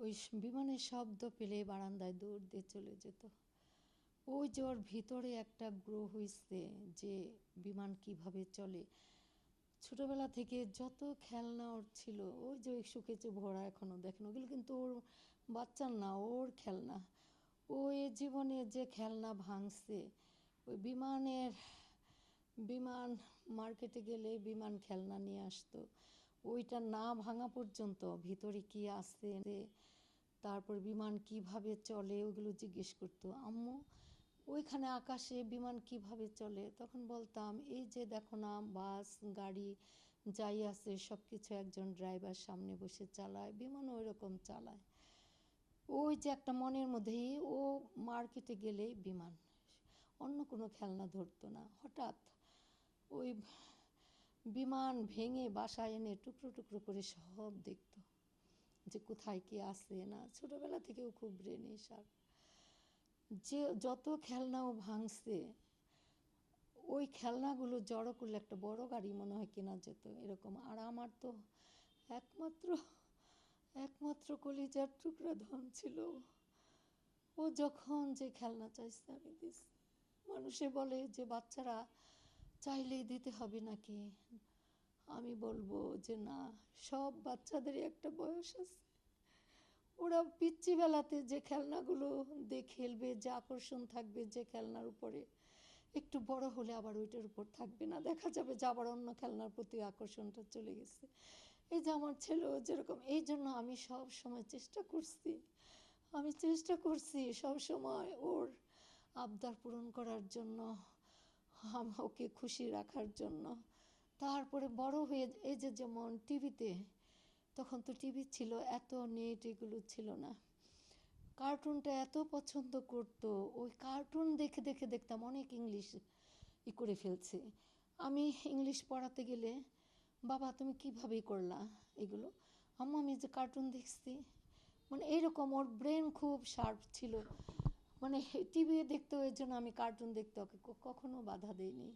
ওই বিমানের শব্দ পেলে বারান্দায় দৌড় দিয়ে চলে যেত। ওই যে ওর ভিতরে একটা গ্রো হয়েছে যে বিমান কীভাবে চলে। ছোটবেলা থেকে যত খেলনা ওর ছিল, ওই যে শুকেছে ভরা এখনও দেখেন, ওগুলো কিন্তু ওর বাচ্চার না, ওর খেলনা। ও এ জীবনে যে খেলনা ভাঙছে, ওই বিমানের বিমান মার্কেটে গেলে বিমান খেলনা নিয়ে আসতো। ওইটা না ভাঙা পর্যন্ত ভিতরে কি আছে, তারপর বিমান কীভাবে চলে ওগুলো জিজ্ঞেস করতো। আম্মু, ওইখানে আকাশে বিমান কীভাবে চলে? তখন বলতাম, এই যে দেখো না, বাস, গাড়ি, যাই আছে সব কিছু একজন ড্রাইভার সামনে বসে চালায়, বিমানও ওই রকম চালায়। ওই যে একটা মনের মধ্যেই ও মার্কেটে গেলেই বিমান, অন্য কোনো খেলনা ধরতো না। হঠাৎ ওই বিমান ভেঙে বাসায় এনে টুকরো টুকরো করে সব দেখত যে কোথায় কি আছে না। ছোটবেলা থেকেও খুব ব্রেনে সার। যে যত খেলনাও ভাঙছে, ওই খেলনাগুলো জড়ো করলে একটা বড় গাড়ি মনে হয় কেনা যেত এরকম। আর আমার তো একমাত্র একমাত্র কলিজার টুকরা ধন ছিল। ও যখন যে খেলনা চাইছে আমি দিছি। মানুষে বলে যে বাচ্চারা চাইলেই দিতে হবে নাকি? আমি বলব যে না, সব বাচ্চাদেরই একটা বয়স আছে। ওরা পিচ্ছি বেলাতে যে খেলনাগুলো দিয়ে খেলবে, যে আকর্ষণ থাকবে যে খেলনার উপরে, একটু বড় হলে আবার ওইটার উপর থাকবে না। দেখা যাবে যে আবার অন্য খেলনার প্রতি আকর্ষণটা চলে গেছে। এই যে আমার ছেলেও যেরকম, এই জন্য আমি সব সময় চেষ্টা করছি। আমি চেষ্টা করছি সব সময় ওর আবদার পূরণ করার জন্য। আম- ওকে খুশি রাখার জন্য। তারপরে বড় হয়ে এই যে যেমন টিভিতে, তখন তো টিভি ছিল, এত নেট এগুলো ছিল না। কার্টুনটা এত পছন্দ করতো, ওই কার্টুন দেখে দেখে দেখতাম অনেক ইংলিশ ই করে ফেলছে। আমি ইংলিশ পড়াতে গেলে, বাবা, তুমি কীভাবে করলা এগুলো? আম্মু, আমি যে কার্টুন দেখছি। মানে এইরকম ওর ব্রেন খুব শার্প ছিল। মানে টিভি দেখতে এর জন্য আমি কার্টুন দেখতে ওকে কখনো বাধা দেইনি।